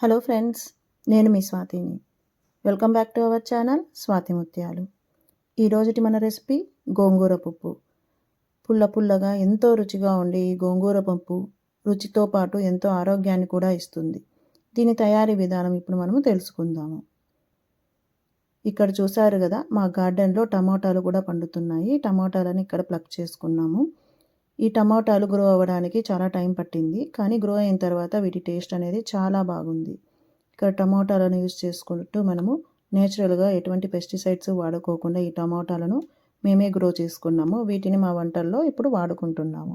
Hello friends నేను మీ స్వాతిని. Welcome back to our channel Swathi Muthyalu ఈరోజుటి మన రెసిపీ గోంగూర పప్పు. పుల్ల పుల్లగా ఎంతో రుచిగా ఉండే ఈ గోంగూర పప్పు రుచితో పాటు ఎంతో ఆరోగ్యాన్ని కూడా ఇస్తుంది. దీని తయారీ విధానం ఇప్పుడు మనము తెలుసుకుందాము. ఇక్కడ చూసారు కదా మా గార్డెన్లో టమాటాలు కూడా పండుతున్నాయి. టమాటాలను ఇక్కడ ప్లక్ చేసుకున్నాము. ఈ టమాటాలు గ్రో అవ్వడానికి చాలా టైం పట్టింది. కానీ గ్రో అయిన తర్వాత వీటి టేస్ట్ అనేది చాలా బాగుంది. ఇక్కడ టమాటాలను యూజ్ చేసుకుంటూ మనము నేచురల్గా ఎటువంటి పెస్టిసైడ్స్ వాడుకోకుండా ఈ టమాటాలను మేమే గ్రో చేసుకున్నాము. వీటిని మా వంటల్లో ఇప్పుడు వాడుకుంటున్నాము.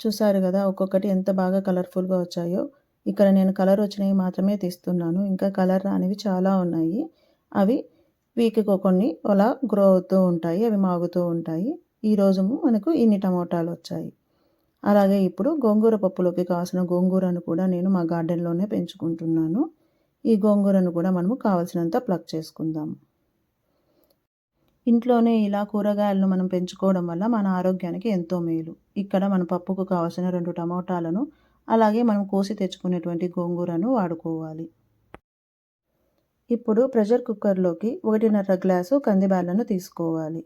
చూసారు కదా ఒక్కొక్కటి ఎంత బాగా కలర్ఫుల్గా వచ్చాయో. ఇక్కడ నేను కలర్ వచ్చినవి మాత్రమే తీస్తున్నాను. ఇంకా కలర్ రానివి చాలా ఉన్నాయి. అవి వీక్కి కొన్ని అలా గ్రో అవుతూ ఉంటాయి. అవి మాగుతూ ఉంటాయి. ఈరోజు మనకు ఇన్ని టమోటాలు వచ్చాయి అలాగే ఇప్పుడు గోంగూర పప్పులోకి కావాల్సిన గోంగూరను కూడా నేను మా గార్డెన్లోనే పెంచుకుంటున్నాను. ఈ గోంగూరను కూడా మనము కావలసినంత ప్లగ్ చేసుకుందాము. ఇంట్లోనే ఇలా కూరగాయలను మనం పెంచుకోవడం వల్ల మన ఆరోగ్యానికి ఎంతో మేలు. ఇక్కడ మన పప్పుకు కావలసిన రెండు టమోటాలను అలాగే మనం కోసి తెచ్చుకునేటువంటి గోంగూరను వాడుకోవాలి. ఇప్పుడు ప్రెషర్ కుక్కర్లోకి ఒకటిన్నర గ్లాసు కందిబ్యాలను తీసుకోవాలి.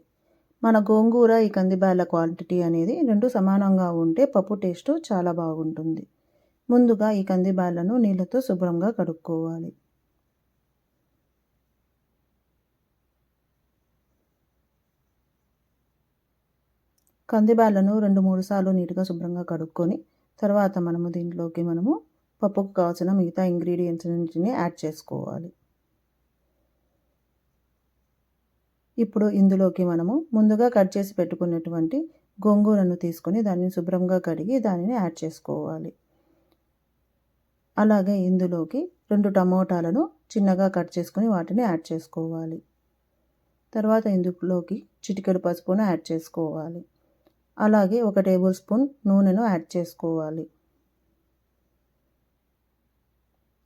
మన గోంగూర ఈ కందిబ్యాల క్వాంటిటీ అనేది రెండు సమానంగా ఉంటే పప్పు టేస్ట్ చాలా బాగుంటుంది. ముందుగా ఈ కందిబ్యాలను నీళ్ళతో శుభ్రంగా కడుక్కోవాలి. కందిబ్యాలను రెండు మూడు సార్లు నీట్గా శుభ్రంగా కడుక్కొని తర్వాత మనము దీంట్లోకి మనము పప్పుకు కావాల్సిన మిగతా ఇంగ్రీడియంట్స్ నుంచి యాడ్ చేసుకోవాలి. ఇప్పుడు ఇందులోకి మనము ముందుగా కట్ చేసి పెట్టుకున్నటువంటి గోంగూరను తీసుకొని దానిని శుభ్రంగా కడిగి దానిని యాడ్ చేసుకోవాలి. అలాగే ఇందులోకి రెండు టమోటాలను చిన్నగా కట్ చేసుకొని వాటిని యాడ్ చేసుకోవాలి. తర్వాత ఇందులోకి చిటికెడు పసుపును యాడ్ చేసుకోవాలి. అలాగే ఒక టేబుల్ స్పూన్ నూనెను యాడ్ చేసుకోవాలి.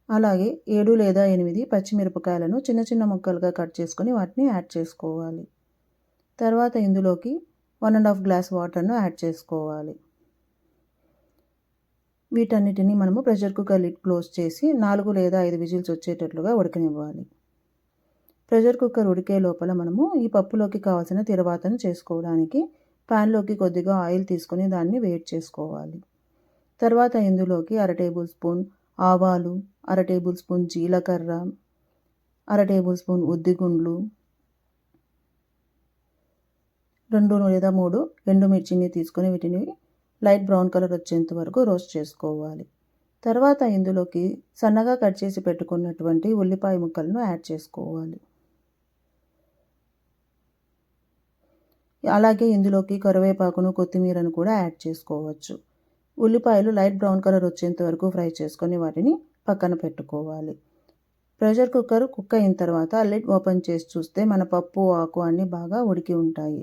అలాగే ఏడు లేదా ఎనిమిది పచ్చిమిరపకాయలను చిన్న చిన్న ముక్కలుగా కట్ చేసుకొని వాటిని యాడ్ చేసుకోవాలి. తర్వాత ఇందులోకి వన్ అండ్ హాఫ్ గ్లాస్ వాటర్ను యాడ్ చేసుకోవాలి. వీటన్నిటిని మనము ప్రెషర్ కుక్కర్ లిడ్ క్లోజ్ చేసి నాలుగు లేదా ఐదు విజిల్స్ వచ్చేటట్లుగా ఉడకనివ్వాలి. ప్రెషర్ కుక్కర్ ఉడికే లోపల మనము ఈ పప్పులోకి కావాల్సిన తిరవాతను చేసుకోవడానికి ప్యాన్లోకి కొద్దిగా ఆయిల్ తీసుకొని దాన్ని వేట్ చేసుకోవాలి. తర్వాత ఇందులోకి అర టేబుల్ స్పూన్ ఆవాలు అర టేబుల్ స్పూన్ జీలకర్ర అర టేబుల్ స్పూన్ ఉద్దిగుండ్లు రెండు లేదా మూడు ఎండుమిర్చిని తీసుకొని వీటిని లైట్ బ్రౌన్ కలర్ వచ్చేంత వరకు రోస్ట్ చేసుకోవాలి. తర్వాత ఇందులోకి సన్నగా కట్ చేసి పెట్టుకున్నటువంటి ఉల్లిపాయ ముక్కలను యాడ్ చేసుకోవాలి. అలాగే ఇందులోకి కరివేపాకును కొత్తిమీరను కూడా యాడ్ చేసుకోవచ్చు. ఉల్లిపాయలు లైట్ బ్రౌన్ కలర్ వచ్చేంత వరకు ఫ్రై చేసుకొని వాటిని పక్కన పెట్టుకోవాలి. ప్రెషర్ కుక్కర్ కుక్ అయిన తర్వాత లిడ్ ఓపెన్ చేసి చూస్తే మన పప్పు ఆకు అన్నీ బాగా ఉడికి ఉంటాయి.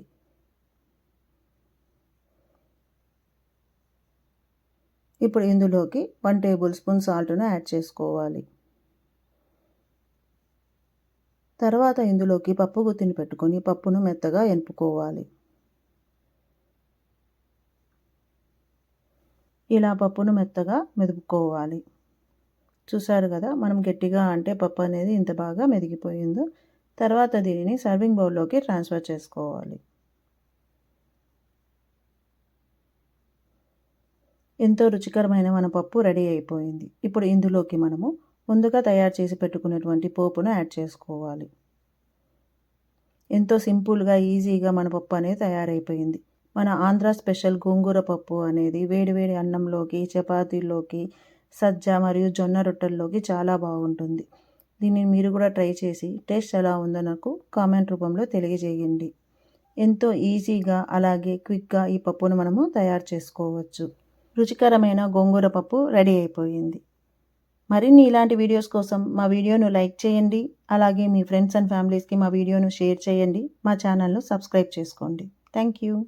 ఇప్పుడు ఇందులోకి వన్ టేబుల్ స్పూన్ సాల్ట్ను యాడ్ చేసుకోవాలి. తర్వాత ఇందులోకి పప్పు గుత్తిని పెట్టుకొని పప్పును మెత్తగా ఎనుపుకోవాలి ఇలా పప్పును మెత్తగా మెదుపుకోవాలి. చూసారు కదా మనం గట్టిగా అంటే పప్పు అనేది ఇంత బాగా మెదిగిపోయిందో తర్వాత దీనిని సర్వింగ్ బౌల్లోకి ట్రాన్స్ఫర్ చేసుకోవాలి. ఎంతో రుచికరమైన మన పప్పు రెడీ అయిపోయింది. ఇప్పుడు ఇందులోకి మనము ముందుగా తయారు చేసి పెట్టుకున్నటువంటి పోపును యాడ్ చేసుకోవాలి. ఎంతో సింపుల్గా ఈజీగా మన పప్పు అనేది తయారైపోయింది. మన ఆంధ్ర స్పెషల్ గోంగూర పప్పు అనేది వేడివేడి అన్నంలోకి చపాతీల్లోకి సజ్జ మరియు జొన్న రొట్టెల్లోకి చాలా బాగుంటుంది. దీన్ని మీరు కూడా ట్రై చేసి టేస్ట్ ఎలా ఉందో నాకు కామెంట్ రూపంలో తెలియజేయండి. ఎంతో ఈజీగా అలాగే క్విక్గా ఈ పప్పును మనము తయారు చేసుకోవచ్చు. రుచికరమైన గోంగూర పప్పు రెడీ అయిపోయింది. మరిన్ని ఇలాంటి వీడియోస్ కోసం మా వీడియోను లైక్ చేయండి. అలాగే మీ ఫ్రెండ్స్ అండ్ ఫ్యామిలీస్కి మా వీడియోను షేర్ చేయండి. మా ఛానల్ను సబ్స్క్రైబ్ చేసుకోండి. Thank you.